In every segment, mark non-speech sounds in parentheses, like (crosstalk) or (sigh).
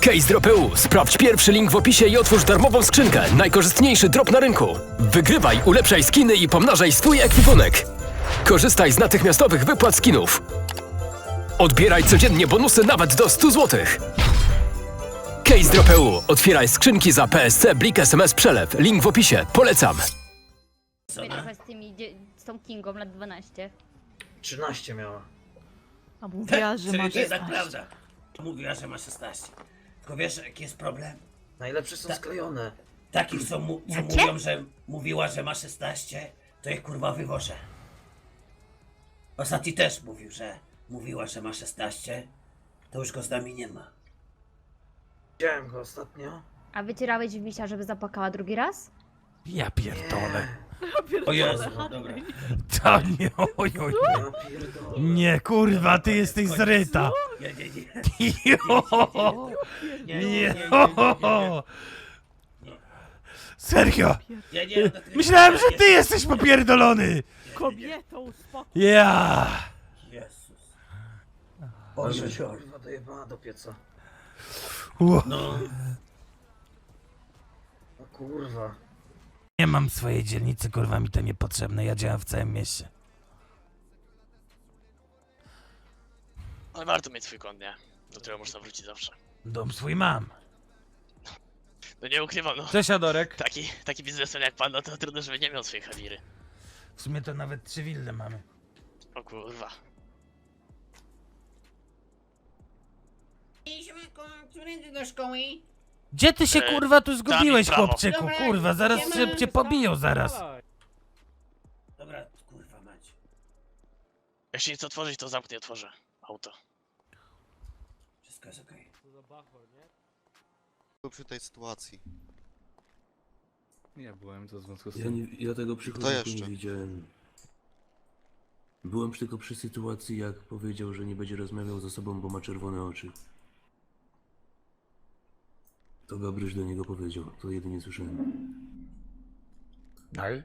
Case Drop.eu. Sprawdź pierwszy link w opisie i otwórz darmową skrzynkę. Najkorzystniejszy drop na rynku. Wygrywaj, ulepszaj skiny i pomnażaj swój ekwipunek. Korzystaj z natychmiastowych wypłat skinów. Odbieraj codziennie bonusy nawet do 100 zł. Case Drop.eu. Otwieraj skrzynki za PSC, Blik, SMS, Przelew. Link w opisie. Polecam. trochę z tymi, dzie- z tą Kingą lat 12. 13 miała. A mówiła, że ma Czyli to jest tak 16. prawda. Mówiła, że ma 16. Tylko wiesz, jaki jest problem? Najlepsze są sklejone. Takich, co, mu, co Jakie? mówią, że mówiła, że ma 16, to ich kurwa wywożę. Ostatni też mówił, że mówiła, że ma 16, to już go z nami nie ma. Widziałem go ostatnio. A wycierałeś w misia, żeby zapłakała drugi raz? Ja pierdolę. O Jezu, dobra. To nie, oj, oj. Ja pierdolę. Nie, kurwa, ty jesteś zryta. Nie, nie, nie. Jo! Nie, nie, Nie, nie, nie, Serio! nie, nie, to ty- Myślałem, że ty jesteś popierdolony! Kobieto, uspokój. Ja! Jezus. Oj. kurwa dojebała do pieca. No, O kurwa. Nie mam swojej dzielnicy, kurwa, mi to niepotrzebne. Ja działam w całym mieście. Ale warto mieć swój kąt, nie? Do którego można wrócić zawsze. Dom swój mam. No nie ukrywam, no. Cześć, Adorek. Taki, taki biznesmen jak pan, no to trudno, żeby nie miał swojej hawiry. W sumie to nawet trzy wille mamy. O kurwa. Którędy do szkoły? Gdzie ty się, E, kurwa, tu zgubiłeś, prawo. chłopczyku? Dobra, Kurwa, zaraz idziemy cię, cię pobiją zaraz. dobra, kurwa mać. Jak się nic otworzyć, to zamknę i otworzę auto. Wszystko jest okej. przy tej sytuacji. Nie byłem, to w związku z Ja, tym. nie, ja tego przychodu Kto nie jeszcze? widziałem. Byłem tylko przy sytuacji, jak powiedział, że nie będzie rozmawiał ze sobą, bo ma czerwone oczy. To Gabryś do niego powiedział, to jedynie słyszałem. Dalej?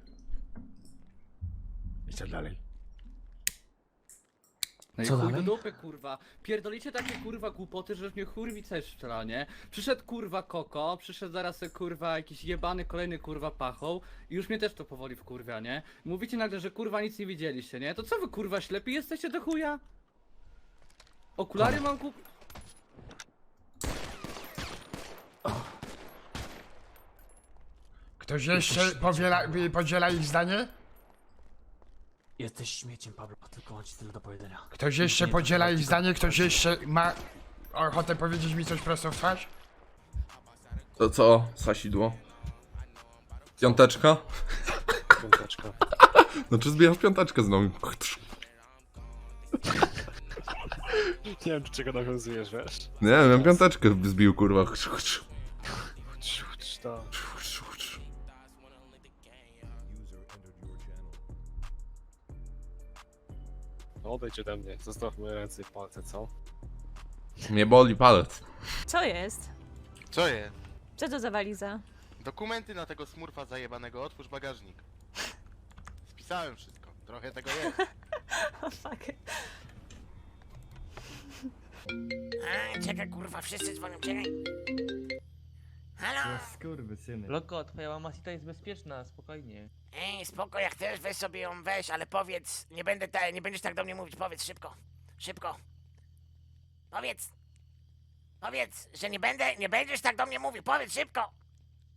I co dalej? No i Co chuj dalej? do dupy, kurwa. Pierdolicie takie kurwa głupoty, że mnie churwi też strzela, nie? Przyszedł kurwa Koko, przyszedł zaraz kurwa jakiś jebany kolejny kurwa pachoł i już mnie też to powoli wkurwia, nie? Mówicie nagle, że kurwa nic nie widzieliście, nie? To co wy kurwa ślepi jesteście do chuja? Okulary mam kup... Ktoś jeszcze powiela, podziela ich zdanie? Jesteś śmieciem, Pablo, tylko mam ci tyle do powiedzenia. Ktoś jeszcze podziela ich zdanie? Ktoś jeszcze ma ochotę powiedzieć mi coś prosto w twarz? To co, Sasidło? Piąteczka? Piąteczka. (laughs) No czy zbieram piąteczkę znowu? Nie wiem, do czego nawiązujesz, wiesz? Nie wiem, piąteczkę zbił kurwa. No odejdź ode mnie, zostaw moje ręce i palce, co? Mnie boli palec. Co jest? Co je? Co to za waliza? Dokumenty na tego smurfa zajebanego, otwórz bagażnik. Spisałem wszystko, trochę tego jest. (laughs) O fuck. A, czekaj kurwa, wszyscy dzwonią, czekaj. Halo? Loko, twoja mama Sita jest bezpieczna, spokojnie. Ej, spoko, jak chcesz, weź sobie ją weź, ale powiedz, nie będę ta, nie będziesz tak do mnie mówić, powiedz szybko, szybko. Powiedz. Powiedz, że nie będę, nie będziesz tak do mnie mówił, powiedz szybko.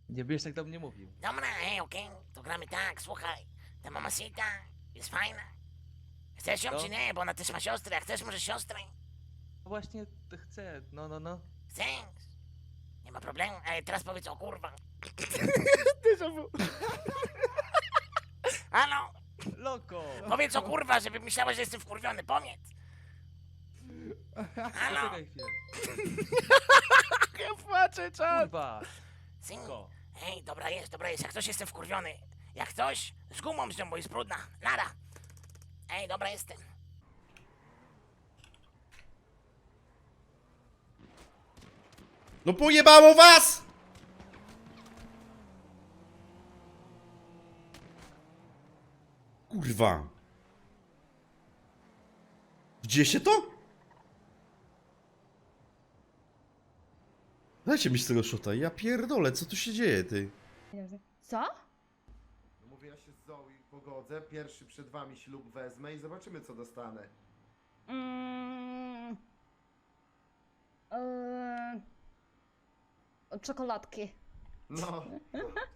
Nie będziesz tak do mnie mówił. Dobra, ej, okej, to gramy tak, słuchaj, ta mamacita jest fajna. Chcesz ją No. czy nie, bo ona też ma siostrę, jak chcesz może siostrę. Właśnie chcę, no, no, no. Chcesz? Nie ma problemu, ale teraz powiedz o kurwa. (laughs) Halo? Loko! Powiedz o kurwa, żeby myślała, że jestem wkurwiony, powiedz. (laughs) Halo? Poczekaj chwilę. Ja płaczę, czas. Kurwa! Ej, dobra jest, dobra jest, jak ktoś jestem wkurwiony. Jak ktoś, z gumą z nią, bo jest brudna. Nara. Ej, dobra jestem. No pojebało was! Kurwa. Gdzie się to? Dajcie mi z tego szota, ja pierdolę, co tu się dzieje, ty? Co? Mówię, ja się z Zoe pogodzę, pierwszy przed wami ślub wezmę i zobaczymy co dostanę. Mm. Eee, czekoladki. No, (laughs)